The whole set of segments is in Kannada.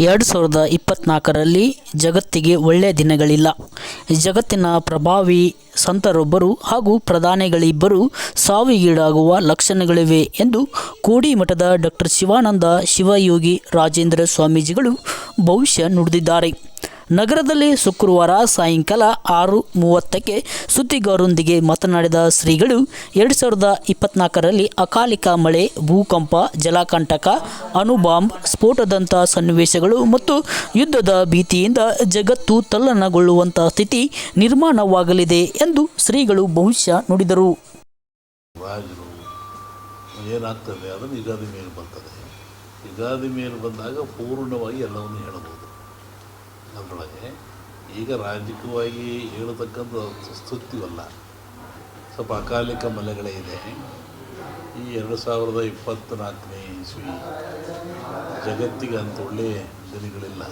ಎರಡು ಸಾವಿರದ ಇಪ್ಪತ್ತ್ನಾಲ್ಕರಲ್ಲಿ ಜಗತ್ತಿಗೆ ಒಳ್ಳೆಯ ದಿನಗಳಿಲ್ಲ. ಜಗತ್ತಿನ ಪ್ರಭಾವಿ ಸಂತರೊಬ್ಬರು ಹಾಗೂ ಪ್ರಧಾನಿಗಳಿಬ್ಬರು ಸಾವಿಗೀಡಾಗುವ ಲಕ್ಷಣಗಳಿವೆ ಎಂದು ಕೋಡಿಮಠದ ಡಾಕ್ಟರ್ ಶಿವಾನಂದ ಶಿವಯೋಗಿ ರಾಜೇಂದ್ರ ಸ್ವಾಮೀಜಿಗಳು ಭವಿಷ್ಯ ನುಡಿದಿದ್ದಾರೆ. ನಗರದಲ್ಲಿ ಶುಕ್ರವಾರ ಸಾಯಂಕಾಲ ಆರು ಮೂವತ್ತಕ್ಕೆ ಸುದ್ದಿಗಾರರೊಂದಿಗೆ ಮಾತನಾಡಿದ ಶ್ರೀಗಳು, ಎರಡು ಸಾವಿರದ ಇಪ್ಪತ್ತ್ನಾಲ್ಕರಲ್ಲಿ ಅಕಾಲಿಕ ಮಳೆ, ಭೂಕಂಪ, ಜಲಕಂಟಕ, ಅಣುಬಾಂಬ್, ಸ್ಫೋಟದಂಥ ಸನ್ನಿವೇಶಗಳು ಮತ್ತು ಯುದ್ಧದ ಭೀತಿಯಿಂದ ಜಗತ್ತು ತಲ್ಲಣಗೊಳ್ಳುವಂಥ ಸ್ಥಿತಿ ನಿರ್ಮಾಣವಾಗಲಿದೆ ಎಂದು ಶ್ರೀಗಳು ಭವಿಷ್ಯ ನುಡಿದರು. ಏನಾಗ್ತದೆ? ಅದನ್ನು ಯುಗಾದಿ ಮೇಲೆ ಬರ್ತದೆ. ಯುಗಾದಿ ಮೇಲೆ ಬಂದಾಗ ಪೂರ್ಣವಾಗಿ ಎಲ್ಲವನ್ನು ಹೇಳಬಹುದು. ಅದರೊಳಗೆ ಈಗ ರಾಜಕೀಯವಾಗಿ ಹೇಳತಕ್ಕಂಥ ಸ್ತುತಿವಲ್ಲ ಸ್ವಲ್ಪ ಅಕಾಲಿಕ ಮಲೆಗಳೇ ಇದೆ. ಈ ಎರಡು ಸಾವಿರದ ಇಪ್ಪತ್ತ್ನಾಲ್ಕನೇ ಇಸ್ವಿ ಜಗತ್ತಿಗೆ ಅಂತ ಒಳ್ಳೆ ದಿನಗಳಿಲ್ಲ.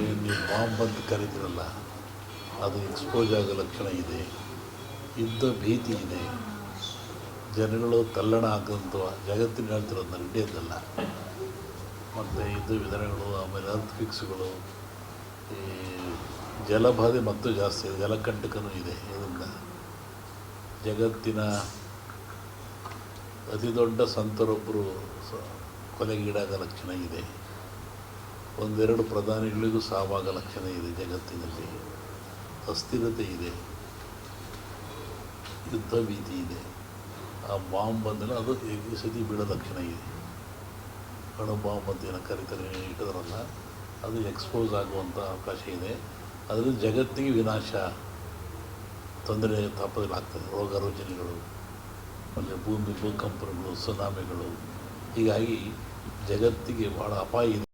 ನೀವು ಬಾಂಬ್ ಅಂತ ಕರೀತಿರಲ್ಲ, ಅದು ಎಕ್ಸ್ಪೋಸ್ ಆಗೋ ಲಕ್ಷಣ ಇದೆ. ಯುದ್ಧ ಭೀತಿ ಇದೆ. ಜನಗಳು ತಲ್ಲಣ ಆಗಂತ ಜಗತ್ತಿನ ಹೇಳ್ತಿರೋದು ನಾನು ಇಂಡಿಯಾದಲ್ಲ ಮತ್ತು ಯುದ್ಧ ವಿಧಾನಗಳು, ಆಮೇಲೆ ಅರ್ತ್ ಫಿಕ್ಸ್ಗಳು ಈ ಜಲಬಾಧೆ ಮತ್ತು ಜಾಸ್ತಿ ಇದೆ, ಜಲಕಂಟಕನೂ ಇದೆ ಇದರಿಂದ. ಜಗತ್ತಿನ ಅತಿ ದೊಡ್ಡ ಸಂತರೊಬ್ಬರು ಕೊಲೆಗೀಡಾದ ಲಕ್ಷಣ ಇದೆ. ಒಂದೆರಡು ಪ್ರಧಾನಿಗಳಿಗೂ ಸಾವಾಗ ಲಕ್ಷಣ ಇದೆ ಜಗತ್ತಿನಲ್ಲಿ. ಅಸ್ಥಿರತೆ ಇದೆ. ಯುದ್ಧ ಭೀತಿ ಇದೆ. ಆ ಬಾಂಬ್ ಬಂದರೆ ಅದು ಸತಿ ಬೀಳೋ ಲಕ್ಷಣ ಇದೆ. ಅಣು ಬಾಂಬ್ ಅಂತ ಏನೋ ಕರೀತಾರೆ ಇಟ್ಟಿದ್ರಲ್ಲ ಅದು ಎಕ್ಸ್ಪೋಸ್ ಆಗುವಂಥ ಅವಕಾಶ ಇದೆ. ಅದರಿಂದ ಜಗತ್ತಿಗೆ ವಿನಾಶ, ತೊಂದರೆ ತಾಪದಲ್ಲಾಗ್ತದೆ ರೋಗ ರುಜಿನಗಳು, ಮತ್ತು ಭೂಮಿ ಭೂಕಂಪಗಳು ಸುನಾಮಿಗಳು ಹೀಗಾಗಿ ಜಗತ್ತಿಗೆ ಭಾಳ ಅಪಾಯ ಇದೆ.